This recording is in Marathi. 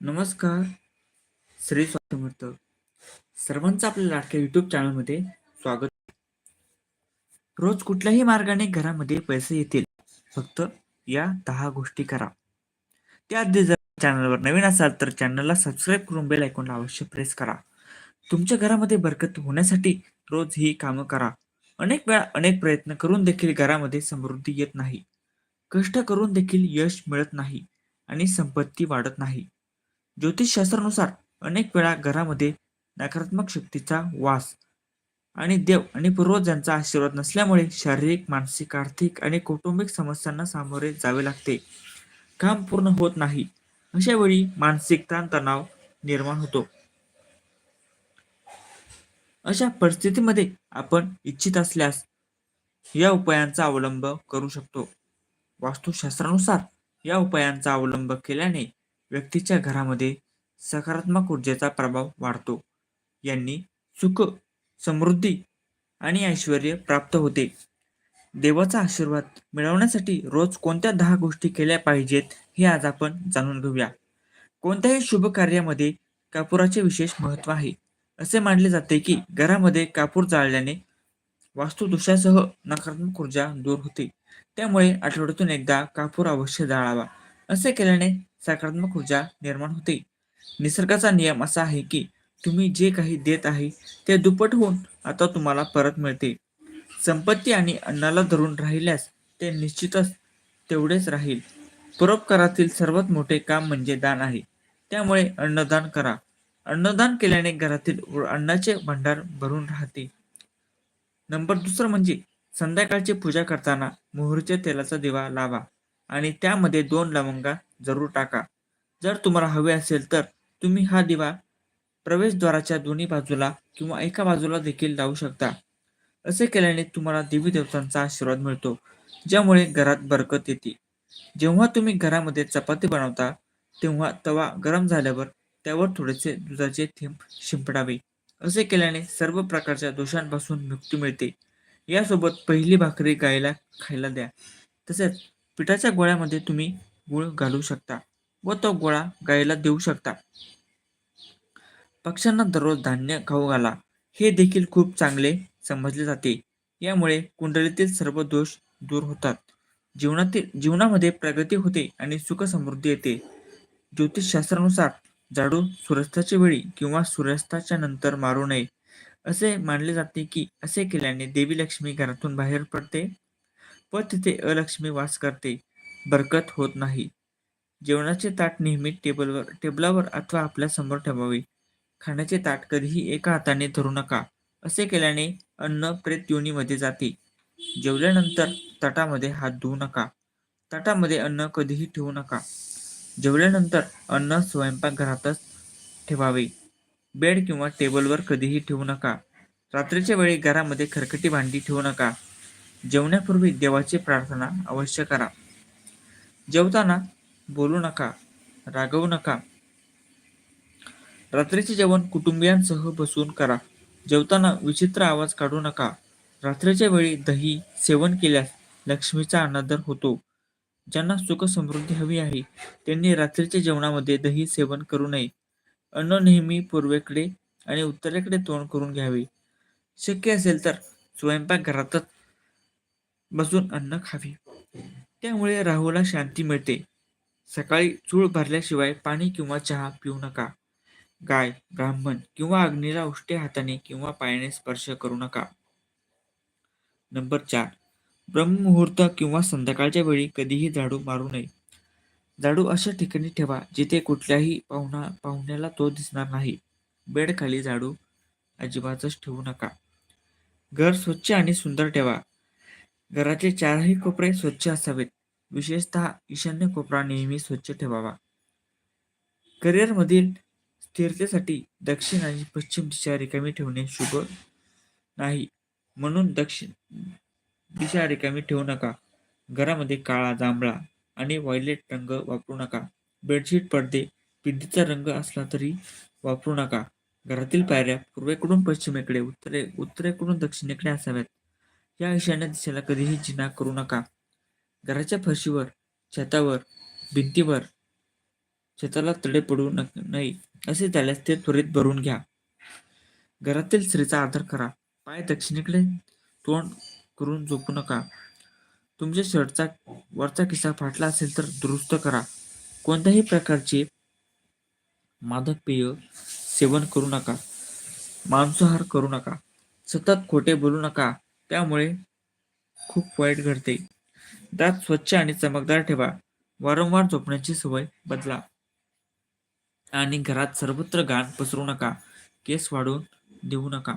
नमस्कार. श्री स्वातमर्थ सर्वांचं आपल्या लाडक्या युट्यूब चॅनलमध्ये स्वागत. रोज कुठल्याही मार्गाने घरामध्ये पैसे येतील फक्त या दहा गोष्टी करा. त्याआधी जर चॅनलवर नवीन असाल तर चॅनलला सबस्क्राईब करून बेल ऐकून अवश्य प्रेस करा. तुमच्या घरामध्ये बरकत होण्यासाठी रोज ही कामं करा. अनेक वेळा अनेक प्रयत्न करून देखील घरामध्ये समृद्धी येत नाही. कष्ट करून देखील यश मिळत नाही आणि संपत्ती वाढत नाही. ज्योतिषशास्त्रानुसार अनेक वेळा घरामध्ये नकारात्मक शक्तीचा वास आणि देव आणि पूर्वजांचा आशीर्वाद नसल्यामुळे शारीरिक मानसिक आर्थिक आणि कौटुंबिक समस्यांना सामोरे जावे लागते. काम पूर्ण होत नाही. अशा वेळी मानसिक ताणतणाव निर्माण होतो. अशा परिस्थितीमध्ये आपण इच्छित असल्यास या उपायांचा अवलंब करू शकतो. वास्तुशास्त्रानुसार या उपायांचा अवलंब केल्याने व्यक्तीच्या घरामध्ये सकारात्मक ऊर्जेचा प्रभाव वाढतो. यांनी सुख समृद्धी आणि ऐश्वर प्राप्त होते. देवाचा आशीर्वाद मिळवण्यासाठी रोज कोणत्या दहा गोष्टी केल्या पाहिजेत हे आज आपण जाणून घेऊया. कोणत्याही शुभ कार्यामध्ये कापुराचे विशेष महत्त्व आहे. असे मानले जाते की घरामध्ये कापूर जाळल्याने वास्तुदोषासह नकारात्मक ऊर्जा दूर होते. त्यामुळे आठवड्यातून एकदा कापूर अवश्य जाळावा. असे केल्याने सकारात्मक ऊर्जा निर्माण होते. निसर्गाचा नियम असा आहे की तुम्ही जे काही देत आहे ते दुप्पट होऊन आता तुम्हाला परत मिळते. संपत्ती आणि अन्नाला धरून राहिल्यास ते निश्चितच तेवढेच राहील. परोपकारातील सर्वात मोठे काम म्हणजे दान आहे. त्यामुळे अन्नदान करा. अन्नदान केल्याने घरातील अन्नाचे भांडार भरून राहते. नंबर दुसरं म्हणजे संध्याकाळची पूजा करताना मोहरीच्या तेलाचा दिवा लावा आणि त्यामध्ये दोन लवंगा जरूर टाका. जर तुम्हाला हवे असेल तर तुम्ही हा दिवा प्रवेशद्वाराच्या दोन्ही बाजूला किंवा एका बाजूला देखील लावू शकता. असे केल्याने तुम्हाला देवी देवतांचा आशीर्वाद मिळतो ज्यामुळे घरात बरकत येते. जेव्हा तुम्ही घरामध्ये चपाती बनवता तेव्हा तवा गरम झाल्यावर त्यावर थोडेसे दुधाचे थेंब शिंपडावे. असे केल्याने सर्व प्रकारच्या दोषांपासून मुक्ती मिळते. यासोबत पहिली भाकरी गायला खायला द्या. तसेच पिठाच्या गोळ्यामध्ये तुम्ही गुळ घालू शकता व तो गोळा गायला देऊ शकता. पक्ष्यांना दररोज धान्य खाऊ घाला हे देखील खूप चांगले समजले जाते. यामुळे कुंडलीतील सर्व दोष दूर होतात. जीवनातील जीवनामध्ये प्रगती होते आणि सुख समृद्धी येते. ज्योतिषशास्त्रानुसार झाडू सूर्यास्ताच्या वेळी किंवा सूर्यास्ताच्या नंतर मारू नये. असे मानले जाते की असे केल्याने देवी लक्ष्मी घरातून बाहेर पडते व तिथे अलक्ष्मी वास करते. बरकत होत नाही. जेवणाचे ताट नेहमी टेबलवर टेबलावर अथवा आपल्यासमोर ठेवावे. खाण्याचे ताट कधीही एका हाताने धरू नका असे केल्याने अन्न प्रेत योनीमध्ये जाते. जेवल्यानंतर ताटामध्ये हात धुवू नका. ताटामध्ये अन्न कधीही ठेवू नका. जेवल्यानंतर अन्न स्वयंपाकघरातच ठेवावे. बेड किंवा टेबलवर कधीही ठेवू नका. रात्रीच्या वेळी घरामध्ये खरकटी भांडी ठेवू नका. जेवण्यापूर्वी देवाची प्रार्थना अवश्य करा. जेवताना बोलू नका रागवू नका. रात्रीचे जेवण कुटुंबियांसह बसून करा. जेवताना विचित्र आवाज काढू नका. रात्रीच्या वेळी दही सेवन केल्यास लक्ष्मीचा अनादर होतो. ज्यांना सुख समृद्धी हवी आहे त्यांनी रात्रीच्या जेवणामध्ये दही सेवन करू नये. अन्न नेहमी पूर्वेकडे आणि उत्तरेकडे तोंड करून घ्यावे. शक्य असेल तर स्वयंपाक घरातच बसून अन्न खावे. त्यामुळे राहूला शांती मिळते. सकाळी चूळ भरल्याशिवाय पाणी किंवा चहा पिऊ नका. गाय ब्राह्मण किंवा अग्नीला उष्ट्या हाताने किंवा पायाने स्पर्श करू नका. नंबर चार. ब्रह्ममुहूर्त किंवा संध्याकाळच्या वेळी कधीही झाडू मारू नये. झाडू अशा ठिकाणी ठेवा जिथे कुठल्याही पाहुणा पाहुण्याला तो दिसणार नाही. बेडखाली झाडू अजिबातच ठेवू नका. घर स्वच्छ आणि सुंदर ठेवा. घराचे चारही कोपरे स्वच्छ असावेत. विशेषतः ईशान्य कोपरा नेहमी स्वच्छ ठेवावा. करिअरमधील स्थिरतेसाठी दक्षिण आणि पश्चिम दिशा रिकामी ठेवणे शुभ नाही. म्हणून दक्षिण दिशा रिकामी ठेवू नका. घरामध्ये काळा जांभळा आणि व्हायलेट रंग वापरू नका. बेडशीट पडदे पिंतीचा रंग असला तरी वापरू नका. घरातील पायऱ्या पूर्वेकडून पश्चिमेकडे उत्तरे उत्तरेकडून दक्षिणेकडे असाव्यात. या ईशान्य दिशेला कधीही जिना करू नका. घराच्या फरशीवर छतावर भिंतीवर शेताला तडे पडू नक- नाही असे झाल्यास ते त्वरित भरून घ्या. घरातील स्त्रीचा आदर करा. पाय दक्षिणेकडे तोंड करून झोपू नका. तुमच्या शर्टचा वरचा किस्सा फाटला असेल तर दुरुस्त करा. कोणत्याही प्रकारचे मादक पेय सेवन करू नका. मांसाहार करू नका. सतत खोटे बोलू नका. त्यामुळे खूप वाईट घडते. दात स्वच्छ आणि चमकदार ठेवा. वारंवार झोपण्याची सवय बदला. आणि घरात सर्वत्र घाण पसरू नका. केस वाढवून देऊ नका.